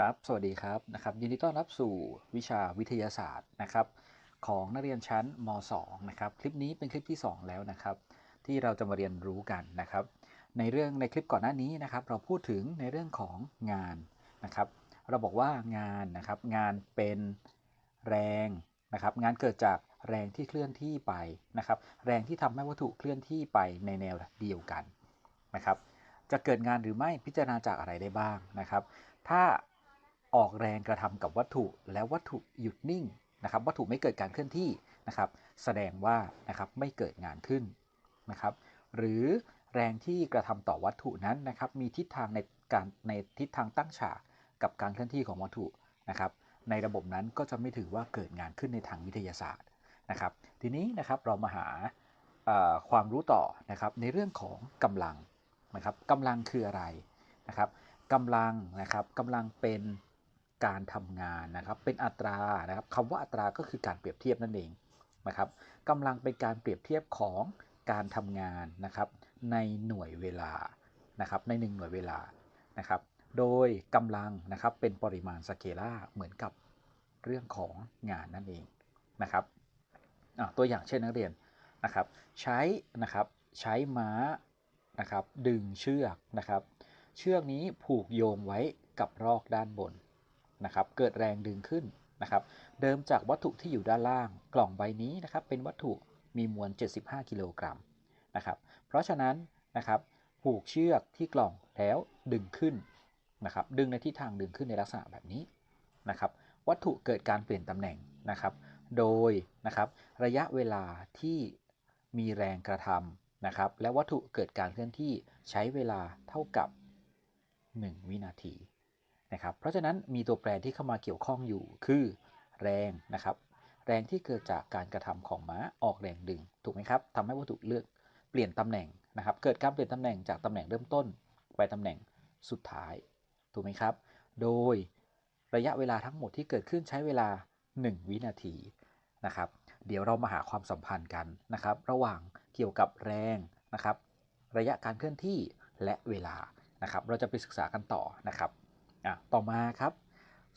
ครับ สวัสดีครับนะครับยินดีต้อนรับสู่วิชาวิทยาศาสตร์นะครับของนักเรียนชั้นม .2 นะครับคลิปนี้เป็นคลิปที่ 2 แล้วนะครับที่เราจะมาเรียนรู้กันนะครับในเรื่องในคลิปก่อนหน้านี้นะครับเราพูดถึงในเรื่องของงานนะครับเราบอกว่างานนะครับงานเป็นแรงนะครับงานเกิดจากแรงที่เคลื่อนที่ไปนะครับแรงที่ทำให้วัตถุเคลื่อนที่ไปในแนวเดียวกันนะครับจะเกิดงานหรือไม่พิจารณาจากอะไรได้บ้างนะครับ ถ้า ออกแรงกระทำกับวัตถุแล้ววัตถุหยุดนิ่งนะครับ วัตถุไม่เกิดการเคลื่อนที่นะครับ แสดงว่านะครับไม่เกิดงานขึ้นนะครับ หรือแรงที่กระทำต่อวัตถุนั้นนะครับ มีทิศทางในการในทิศทางตั้งฉากกับการเคลื่อนที่ของวัตถุนะครับ ในระบบนั้นก็จะไม่ถือว่าเกิดงานขึ้นในทางวิทยาศาสตร์นะครับ ทีนี้นะครับเรามาหาความรู้ต่อนะครับในเรื่องของกำลังนะครับกำลังคืออะไรนะครับกำลังนะครับกำลังเป็น การทำงานนะครับ เป็นอัตรานะครับคำว่าอัตราก็คือการเปรียบเทียบนั่นเองนะครับกำลังเป็นการเปรียบเทียบของการทำงานนะครับ ในหน่วยเวลานะครับ ในหนึ่งหน่วยเวลานะครับ โดยกำลังนะครับเป็นปริมาณสเกลาเหมือนกับเรื่องของงานนั่นเองนะครับตัวอย่างเช่นนักเรียนนะครับ ใช้นะครับใช้ม้านะครับ ดึงเชือกนะครับ เชือกนี้ผูกโยงไว้กับรอกด้านบน นะครับเกิดแรงดึงขึ้นนะครับเดิมจากวัตถุที่อยู่ด้านล่างกล่องใบนี้นะครับเป็นวัตถุมีมวล 75 กิโลกรัมนะครับเพราะฉะนั้นนะครับผูกเชือกที่กล่องแล้วดึงขึ้นนะครับดึงในทิศทางดึงขึ้นในลักษณะแบบนี้นะครับวัตถุเกิดการเปลี่ยนตำแหน่งนะครับโดยนะครับระยะเวลาที่มีแรงกระทำนะครับและวัตถุเกิดการเคลื่อนที่ใช้เวลาเท่ากับ 1 วินาที นะครับ เพราะฉะนั้นมีตัวแปรที่เข้ามาเกี่ยวข้องอยู่คือแรงนะครับ แรงที่เกิดจากการกระทำของม้าออกแรงดึง ถูกไหมครับทำให้วัตถุเลือกเปลี่ยนตำแหน่งนะครับ เกิดการเปลี่ยนตำแหน่งจากตำแหน่งเริ่มต้น ไปตำแหน่งสุดท้าย ถูกไหมครับ โดยระยะเวลาทั้งหมดที่เกิดขึ้นใช้เวลา 1 วินาทีนะครับ เดี๋ยวเรามาหาความสัมพันธ์กันนะครับ ระหว่างเกี่ยวกับแรงนะครับ ระยะการเคลื่อนที่และเวลานะครับ เราจะไปศึกษากันต่อนะครับ อะต่อมาครับ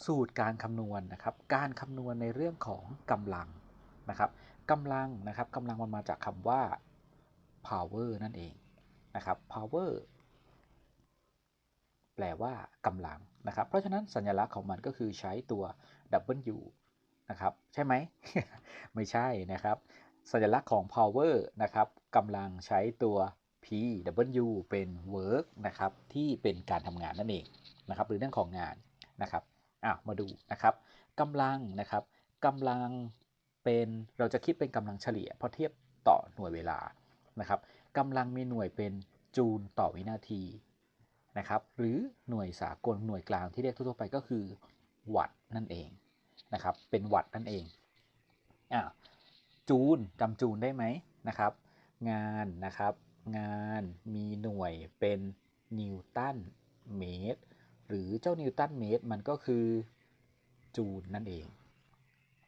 สูตรการคำนวณนนะครับ การคำนวณในเรื่องของกำลังนะครับกำลังนะครับกำลังมันมาจากคำว่า power นั่นเองนะครับ power แปลว่ากำลังนะครับ เพราะฉะนั้นสัญลักษณ์ของมันก็คือใช้ตัว W นะครับ ใช่ไหม ไม่ใช่นะครับ สัญลักษณ์ของ power นะครับกำลังใช้ตัว P W เป็น work นะครับ ที่เป็นการทำงานนั่นเอง นะครับ หรือเรื่องของงานนะครับอ้าวมาดูนะครับกำลังนะครับกำลังเป็นเราจะคิดเป็นกำลังเฉลี่ยพอเทียบต่อหน่วยเวลานะครับกำลังมีหน่วยเป็นจูลต่อวินาทีนะครับ หรือหน่วยสากลหน่วยกลางที่เรียกทั่วไปก็คือวัตต์นั่นเองนะครับ เป็นวัตต์นั่นเองอ่าจูลจำจูลได้ไหมนะครับ งานนะครับ งานมีหน่วยเป็นนิวตันเมตร หรือเจ้านิวตันเมตรมันก็คือจูลนั่นเอง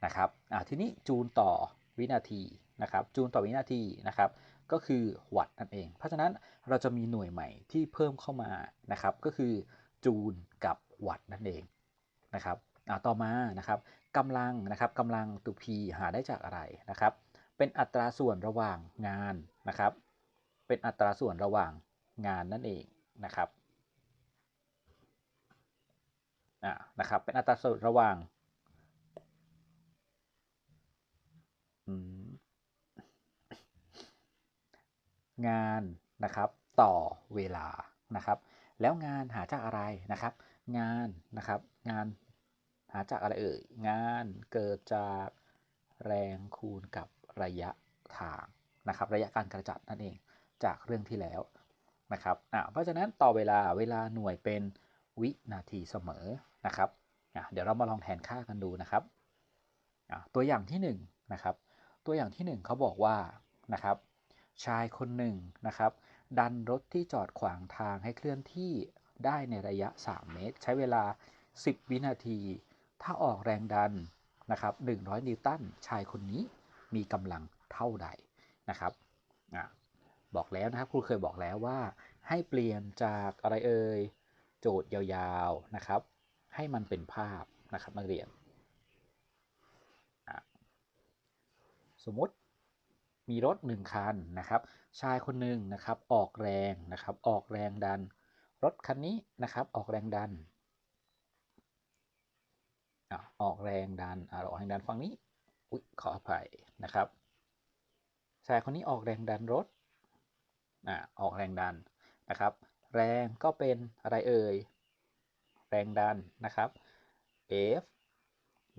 นะครับอ่าทีนี้จูลต่อวินาทีนะครับ จูลต่อวินาทีนะครับ ก็คือวัตต์นั่นเอง เพราะฉะนั้นเราจะมีหน่วยใหม่ที่เพิ่มเข้ามานะครับ ก็คือจูลกับวัตต์นั่นเองนะครับอ่าต่อมานะครับกำลังนะครับกำลังตัว P หาได้จากอะไรนะครับ เป็นอัตราส่วนระหว่างงานนะครับ เป็นอัตราส่วนระหว่างงานนั่นเองนะครับอ่า นะครับ เป็นอัตราส่วนระหว่างงานนะครับต่อเวลานะครับ แล้วงานหาจากอะไรนะครับ งานนะครับงานหาจากอะไรเอ่ยงานเกิดจากแรงคูณกับระยะทางนะครับ ระยะการกระจัดนั่นเองจากเรื่องที่แล้วนะครับอ่าเพราะฉะนั้นต่อเวลาเวลาหน่วยเป็นวินาทีเสมอ นะครับเดี๋ยวเรามาลองแทนค่ากันดูนะครับ ตัวอย่างที่1นนะครับ ตัวอย่างที่1เขาบอกว่านะครับ ชายคนหนึ่งนะครับ ดันรถที่จอดขวางทางให้เคลื่อนที่ได้ในระยะ 3 เมตร ใช้เวลา 10 วินาที ถ้าออกแรงดันนะครับ 100 นิวตัน ชายคนนี้มีกำลังเท่าใดนะครับอบอกแล้วนะครับครูเคยบอกแล้วว่า ให้เปลี่ยนจากอะไรเอ่ยโจทย์ยาวๆนะครับ ให้มันเป็นภาพนะครับนักเรียน สมมติมีรถหนึ่งคันนะครับ ชายคนหนึ่งนะครับออกแรงนะครับ ออกแรงดัน รถคันนี้นะครับออกแรงดันออกแรงดันออกแรงดันฝั่งนี้อุ๊ยขออภัยนะครับชายคนนี้ออกแรงดันรถอออกแรงดันนะครับ แรงก็เป็นอะไรเอ่ย แรงดันนะครับ F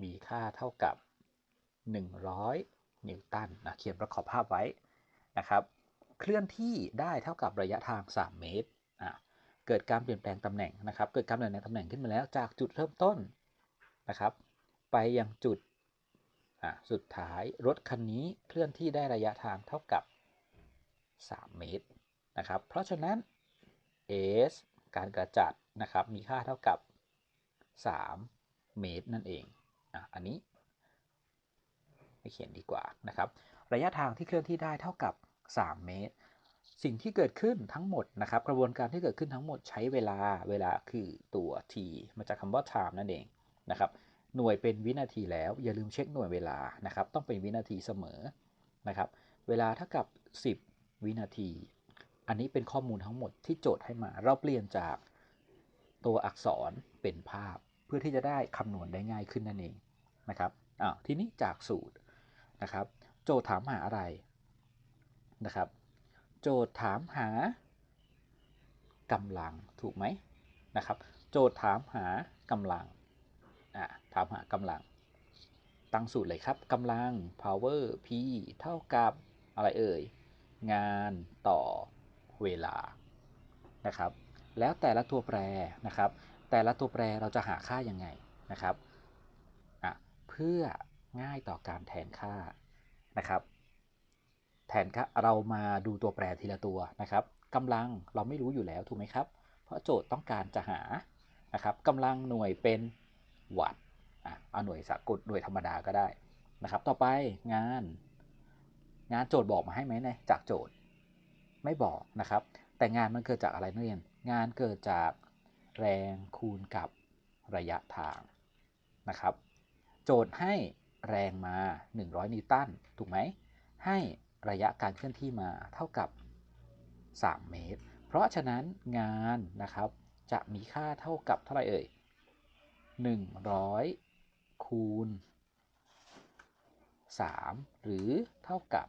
มีค่าเท่ากับ 100 นิวตันนะเขียนประกอบภาพไว้นะครับ เคลื่อนที่ได้เท่ากับระยะทาง 3 เมตรอะเกิดการเปลี่ยนแปลงตำแหน่งนะครับ เกิดการเปลี่ยนแปลงตำแหน่งขึ้นมาแล้วจากจุดเริ่มต้นนะครับ ไปยังจุดอะสุดท้ายรถคันนี้เคลื่อนที่ได้ระยะทางเท่ากับ 3 เมตรนะครับ เพราะฉะนั้น s การกระจัด นะครับ มีค่าเท่ากับ 3 เมตรนั่นเองอะอันนี้ไม่เขียนดีกว่านะครับ ระยะทางที่เคลื่อนที่ได้เท่ากับ 3 เมตร สิ่งที่เกิดขึ้นทั้งหมดนะครับ กระบวนการที่เกิดขึ้นทั้งหมดใช้เวลา เวลาคือตัว t มาจากคำว่า time นั่นเองนะครับ หน่วยเป็นวินาทีแล้ว อย่าลืมเช็คหน่วยเวลานะครับ ต้องเป็นวินาทีเสมอนะครับ เวลาเท่ากับ 10 วินาที อันนี้เป็นข้อมูลทั้งหมดที่โจทย์ให้มา เราเปลี่ยนจาก ตัวอักษรเป็นภาพ เพื่อที่จะได้คำนวณได้ง่ายขึ้นนั่นเองนะครับอ้าวทีนี้จากสูตรนะครับ โจทย์ถามหาอะไรนะครับ โจทย์ถามหากำลังถูกไหมนะครับ โจทย์ถามหากำลังอ่าถามหากำลัง ตั้งสูตรเลยครับกำลัง power p เท่ากับอะไรเอ่ย งานต่อเวลานะครับ แล้วแต่ละตัวแปรนะครับ แต่ละตัวแปรเราจะหาค่ายังไงนะครับเพื่อง่ายต่อการแทนค่านะครับ แทนค่าเรามาดูตัวแปรทีละตัวนะครับกำลังเราไม่รู้อยู่แล้วถูกไหมครับ เพราะโจทย์ต้องการจะหานะครับกำลังหน่วยเป็นวัตต์อะเอาหน่วยสากลหน่วยธรรมดาก็ได้นะครับ ต่อไปงาน งานโจทย์บอกมาให้ไหมเนี่ยจากโจทย์ไม่บอกนะครับ แต่งานมันเกิดจากอะไรนักเรียน งานเกิดจากแรงคูณกับระยะทางนะครับ โจทย์ให้แรงมา 100 นิวตันถูกไหม ให้ระยะการเคลื่อนที่มาเท่ากับ 3 เมตร เพราะฉะนั้นงานนะครับจะมีค่าเท่ากับเท่าไหร่เอ่ย 100 คูณ 3 หรือเท่ากับ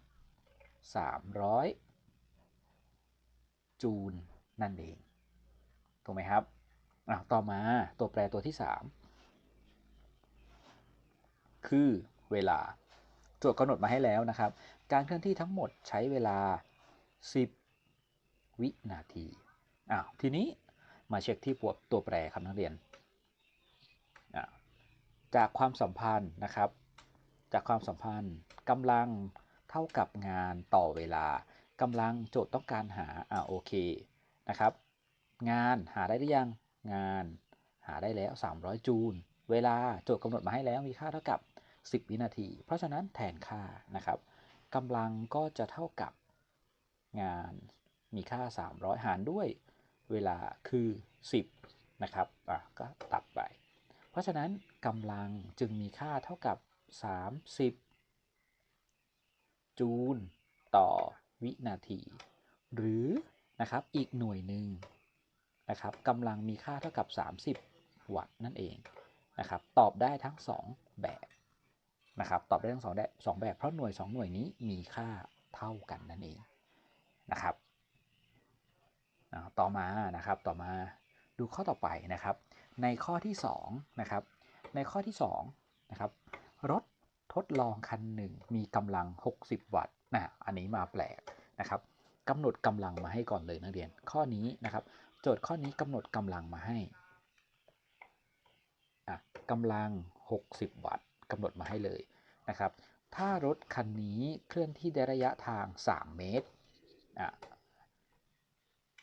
300 จูลนั่นเอง ถูกไหมครับอะต่อมาตัวแปรตัวที่ 3 คือเวลาโจทย์กำหนดมาให้แล้วนะครับ การเคลื่อนที่ทั้งหมดใช้เวลา 10 วินาทีอ้าวทีนี้มาเช็คที่ปวดตัวแปรครับนักเรียน จากความสัมพันธ์นะครับ จากความสัมพันธ์กำลังเท่ากับงานต่อเวลากำลังโจทย์ต้องการหาอ่าโอเคนะครับ งานหาได้หรือยัง งานหาได้แล้ว 300 จูล เวลาโจทย์กำหนดมาให้แล้วมีค่าเท่ากับ 10 วินาที เพราะฉะนั้นแทนค่านะครับกำลังก็จะเท่ากับงานมีค่า 300 หารด้วยเวลาคือ 10 นะครับ อะ ก็ตัดไป เพราะฉะนั้นกำลังจึงมีค่าเท่ากับ 30 จูลต่อวินาที หรือนะครับอีกหน่วยหนึ่ง นะครับกำลังมีค่าเท่ากับ 30 วัตต์นั่นเองนะครับตอบได้ทั้ง 2 แบบนะครับตอบได้ทั้งสองแบบสองแบบเพราะหน่วย 2 หน่วยนี้มีค่าเท่ากันนั่นเองนะครับต่อมานะครับต่อมาดูข้อต่อไปนะครับ ในข้อที่2นะครับในข้อที่2นะครับรถทดลองคันหนึ่งมีกำลัง 60 วัตต์นะอันนี้มาแปลกนะครับกำหนดกำลังมาให้ก่อนเลยนักเรียน ข้อนี้นะครับ โจทย์ข้อนี้กำหนดกำลังมาให้อะกำลัง 60 วัตต์กำหนดมาให้เลยนะครับ ถ้ารถคันนี้เคลื่อนที่ได้ระยะทาง 3 เมตรอะ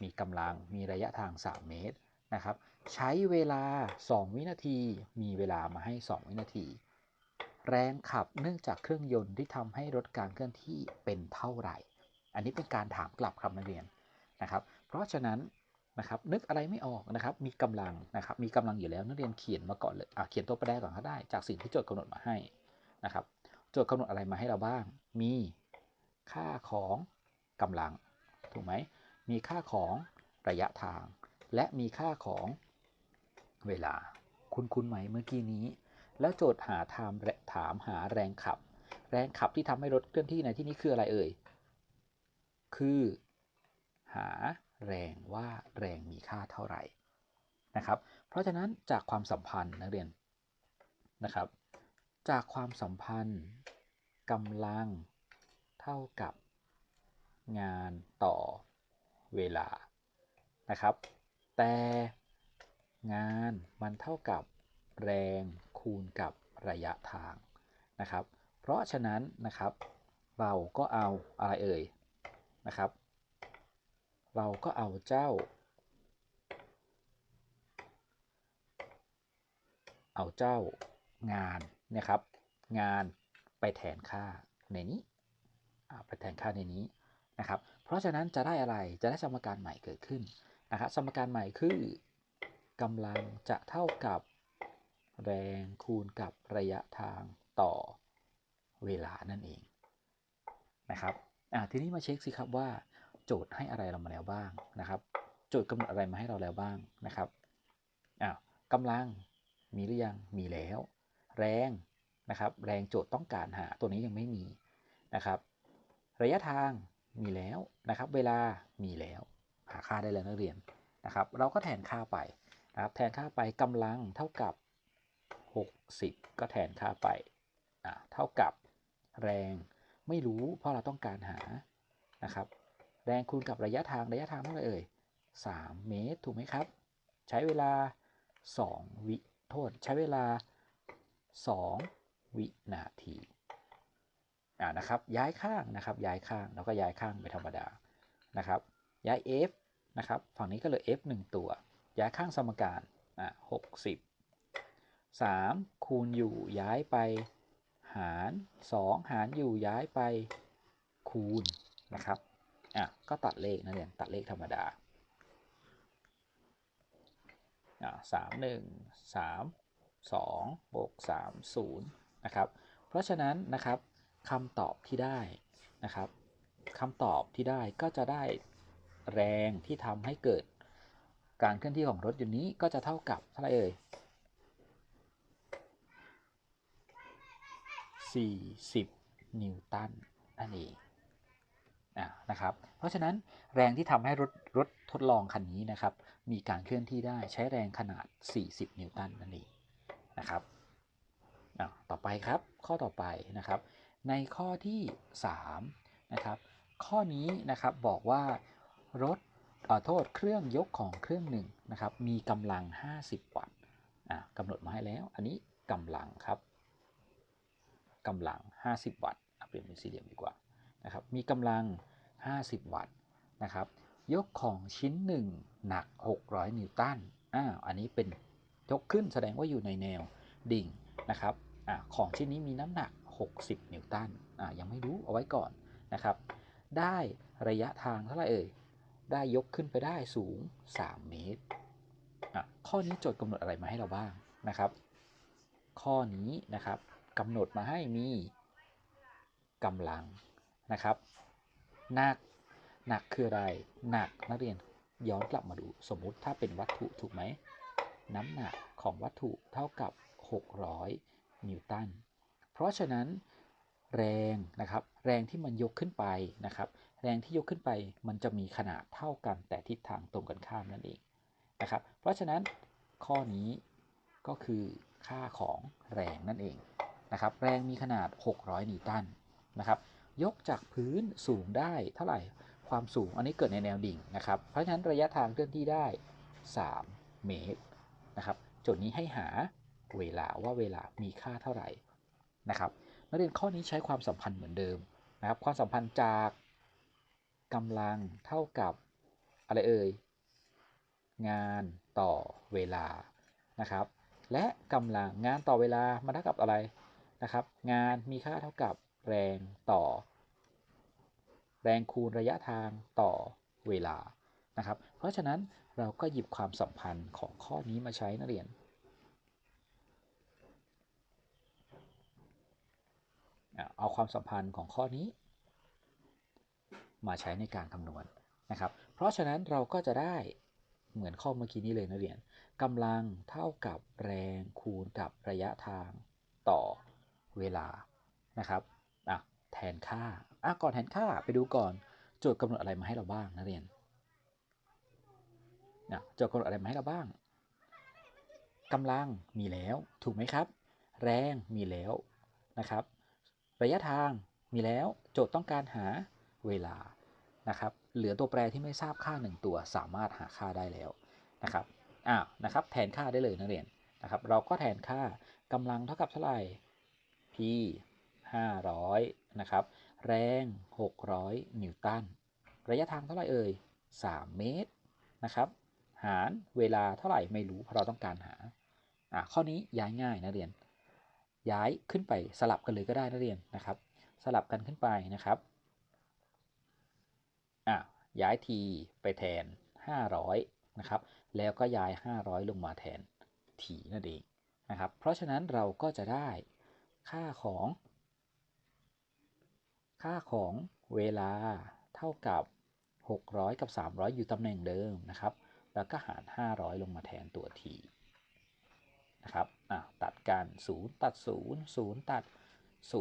มีกำลังมีระยะทาง 3 เมตรนะครับ ใช้เวลา 2 วินาที มีเวลามาให้ 2 วินาที แรงขับเนื่องจากเครื่องยนต์ที่ทำให้รถการเคลื่อนที่เป็นเท่าไหร่ อันนี้เป็นการถามกลับครับนักเรียนนะครับ เพราะฉะนั้น นะครับนึกอะไรไม่ออกนะครับมีกำลังนะครับมีกำลังอยู่แล้วนักเรียนเขียนมาก่อนเลยอะเขียนตัวแปรก่อนก็ได้ จากสิ่งที่โจทย์กำหนดมาให้นะครับโจทย์กำหนดอะไรมาให้เราบ้าง มีค่าของกำลังถูกไหมมีค่าของระยะทาง และมีค่าของเวลา คุณคุณไหมเมื่อกี้นี้ แล้วโจทย์หาถามถามหาแรงขับ แรงขับที่ทำให้รถเคลื่อนที่ในที่นี้คืออะไรเอ่ยคือหา แรงว่าแรงมีค่าเท่าไหร่นะครับ เพราะฉะนั้นจากความสัมพันธ์นักเรียนนะครับ จากความสัมพันธ์กำลังเท่ากับงานต่อเวลานะครับ แต่งานมันเท่ากับแรงคูณกับระยะทางนะครับ เพราะฉะนั้นนะครับเราก็เอาอะไรเอ่ยนะครับ เราก็เอาเจ้า เอาเจ้างานนะครับ งานไปแทนค่าในนี้ไปแทนค่าในนี้นะครับ เพราะฉะนั้นจะได้อะไรจะได้สมการใหม่เกิดขึ้นนะครับสมการใหม่คือกำลังจะเท่ากับแรงคูณกับระยะทางต่อเวลานั่นเองนะครับทีนี้มาเช็คสิครับว่า โจทย์ให้อะไรเรามาแล้วบ้างนะครับ โจทย์กำหนดอะไรมาให้เราแล้วบ้างนะครับอ้าวกำลังมีหรือยังมีแล้ว แรงนะครับ แรงโจทย์ต้องการหาตัวนี้ยังไม่มีนะครับ ระยะทางมีแล้วนะครับ เวลามีแล้ว หาค่าได้แล้วนักเรียนนะครับ เราก็แทนค่าไปนะครับ แทนค่าไปกำลังเท่ากับ 60 ก็แทนค่าไปอ่าเท่ากับแรงไม่รู้เพราะเราต้องการหานะครับ แรงคูณกับระยะทางระยะทางเท่าไหร่เอ่ย3 เมตรถูกไหมครับ ใช้เวลา 2 วิโทษ ใช้เวลา 2 วินาทีอ่านะครับย้ายข้างนะครับย้ายข้างเราก็ย้ายข้างไปธรรมดานะครับย้าย f นะครับฝั่งนี้ก็เลย f 1 ตัว ย้ายข้างสมการอ่า60 3คูณอยู่ย้ายไปหาร 2 หารอยู่ย้ายไปคูณนะครับ อะก็ตัดเลขนะเรียนตัดเลขธรรมดาอ่าสามหนึ่งสามสองบวกสามศูนย์นะครับเพราะฉะนั้นนะครับคำตอบที่ได้นะครับคำตอบที่ได้ก็จะได้แรงที่ทำให้เกิดการเคลื่อนที่ของรถยนต์นี้ก็จะเท่ากับเท่าไหร่เอ่ย40 นิวตันนั่นเอง นะครับ เพราะฉะนั้นแรงที่ทำให้รถรถทดลองคันนี้นะครับ มีการเคลื่อนที่ได้ใช้แรงขนาด 40 นิวตันนั่นเองนะครับต่อไปครับข้อต่อไปนะครับ ในข้อที่3นะครับข้อนี้นะครับบอกว่ารถขอโทษเครื่องยกของเครื่องหนึ่งนะครับ มีกำลัง 50 วัตต์กำหนดมาให้แล้ว อันนี้กำลังครับกำลัง 50 วัตต์เปลี่ยนเป็นสี่เหลี่ยมดีกว่า นะครับมีกำลัง 50 วัตต์นะครับยกของชิ้นหนึ่งหนัก 600 นิวตันอ้าวอันนี้เป็นยกขึ้นแสดงว่าอยู่ในแนวดิ่งนะครับอของชิ้นนี้มีน้ำหนัก 60 นิวตันอ่ายังไม่รู้เอาไว้ก่อนนะครับ ได้ระยะทางเท่าไหร่เอ่ยได้ยกขึ้นไปได้สูง 3 เมตรอะข้อนี้โจทย์กำหนดอะไรมาให้เราบ้างนะครับ ข้อนี้นะครับกำหนดมาให้มีกำลัง นะครับหนักหนักคืออะไรหนักนักเรียนย้อนกลับมาดูสมมุติถ้าเป็นวัตถุถูกไหมน้ำหนักของวัตถุเท่ากับ 600 นิวตัน เพราะฉะนั้นแรงนะครับแรงที่มันยกขึ้นไปนะครับแรงที่ยกขึ้นไปมันจะมีขนาดเท่ากันแต่ทิศทางตรงกันข้ามนั่นเองนะครับเพราะฉะนั้นข้อนี้ก็คือค่าของแรงนั่นเองนะครับแรงมีขนาด 600 นิวตันนะครับ ยกจากพื้นสูงได้เท่าไหร่ความสูงอันนี้เกิดในแนวดิ่งนะครับ เพราะฉะนั้นระยะทางเคลื่อนที่ได้ 3 เมตรนะครับโจทย์นี้ให้หาเวลาว่าเวลามีค่าเท่าไหร่นะครับนักเรียนข้อนี้ใช้ความสัมพันธ์เหมือนเดิมนะครับความสัมพันธ์จากกำลังเท่ากับอะไรเอ่ยงานต่อเวลานะครับ และกำลังงานต่อเวลามันเท่ากับอะไรนะครับ งานมีค่าเท่ากับ แรงต่อ แรงคูณระยะทางต่อเวลานะครับ เพราะฉะนั้นเราก็หยิบความสัมพันธ์ของข้อนี้มาใช้นักเรียนเอาความสัมพันธ์ของข้อนี้ มาใช้ในการคำนวณนะครับ เพราะฉะนั้นเราก็จะได้เหมือนข้อเมื่อกี้นี้เลยนักเรียนกำลังเท่ากับแรงคูณกับระยะทางต่อเวลานะครับ แทนค่าอะก่อนแทนค่าไปดูก่อนโจทย์กำหนดอะไรมาให้เราบ้างนักเรียนนะโจทย์กำหนดอะไรมาให้เราบ้างกำลังมีแล้วถูกไหมครับ แรงมีแล้วนะครับ ระยะทางมีแล้วโจทย์ต้องการหาเวลานะครับ เหลือตัวแปรที่ไม่ทราบค่า 1 ตัวสามารถหาค่าได้แล้วนะครับอ้าวนะครับ แทนค่าได้เลยนักเรียนนะครับ เราก็แทนค่ากำลังเท่ากับเท่าไหร่ p 500 นะครับ แรง 600 นิวตัน ระยะทางเท่าไหร่เอ่ย 3 เมตรนะครับ หารเวลาเท่าไหร่ไม่รู้เพราะเราต้องการหา อะข้อนี้ย้ายง่ายนะเรียน ย้ายขึ้นไปสลับกันเลยก็ได้นักเรียนนะครับ สลับกันขึ้นไปนะครับอะย้าย t ไปแทน 500 นะครับ แล้วก็ย้าย 500 ลงมาแทน t นั่นเองนะครับ เพราะฉะนั้นเราก็จะได้ค่าของ ค่าของเวลาเท่ากับ 600 กับ 300 อยู่ตำแหน่งเดิมนะครับ แล้วก็หาร 500 ลงมาแทนตัว t นะครับอะตัดกัน 0 ตัด 0 0 ตัด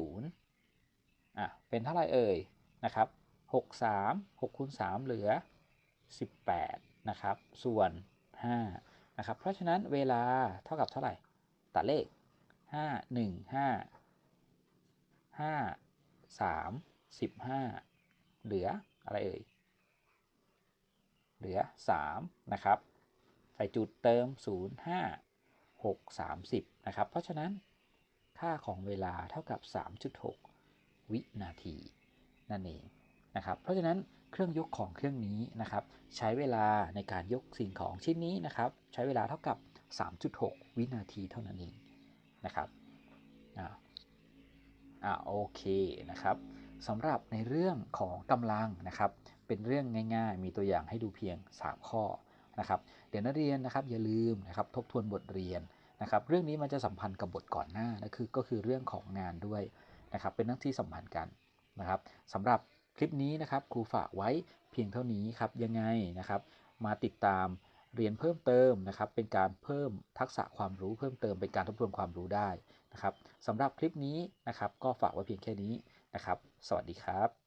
0อะเป็นเท่าไรเอ่ยนะครับ6 3 6คูณ3เหลือ 18 นะครับ ส่วน 5 นะครับ เพราะฉะนั้นเวลาเท่ากับเท่าไหร่ ตัดเลข 5 1 5 5 3 15 เหลืออะไรเอ่ย เหลือ 3 นะครับ ใส่จุดเติม 0 5 6 30 นะครับ เพราะฉะนั้นค่าของเวลาเท่ากับ 3.6 วินาที นั่นเองนะครับ เพราะฉะนั้นเครื่องยกของเครื่องนี้นะครับ ใช้เวลาในการยกสิ่งของชิ้นนี้นะครับ ใช้เวลาเท่ากับ 3.6 วินาทีเท่านั้นเองนะครับ อ่าโอเคนะครับสำหรับในเรื่องของกำลังนะครับ เป็นเรื่องง่ายๆ มีตัวอย่างให้ดูเพียง 3 ข้อนะครับเดี๋ยวนักเรียนนะครับอย่าลืมนะครับทบทวนบทเรียนนะครับ เรื่องนี้มันจะสัมพันธ์กับบทก่อนหน้านะคือก็คือเรื่องของงานด้วยนะครับ เป็นเรื่องที่สัมพันธ์กันนะครับสำหรับคลิปนี้นะครับครูฝากไว้เพียงเท่านี้ครับยังไงนะครับ มาติดตามเรียนเพิ่มเติมนะครับ เป็นการเพิ่มทักษะความรู้เพิ่มเติมเป็นการทบทวนความรู้ได้ นะครับสำหรับคลิปนี้นะครับ ก็ฝากไว้เพียงแค่นี้นะครับ สวัสดีครับ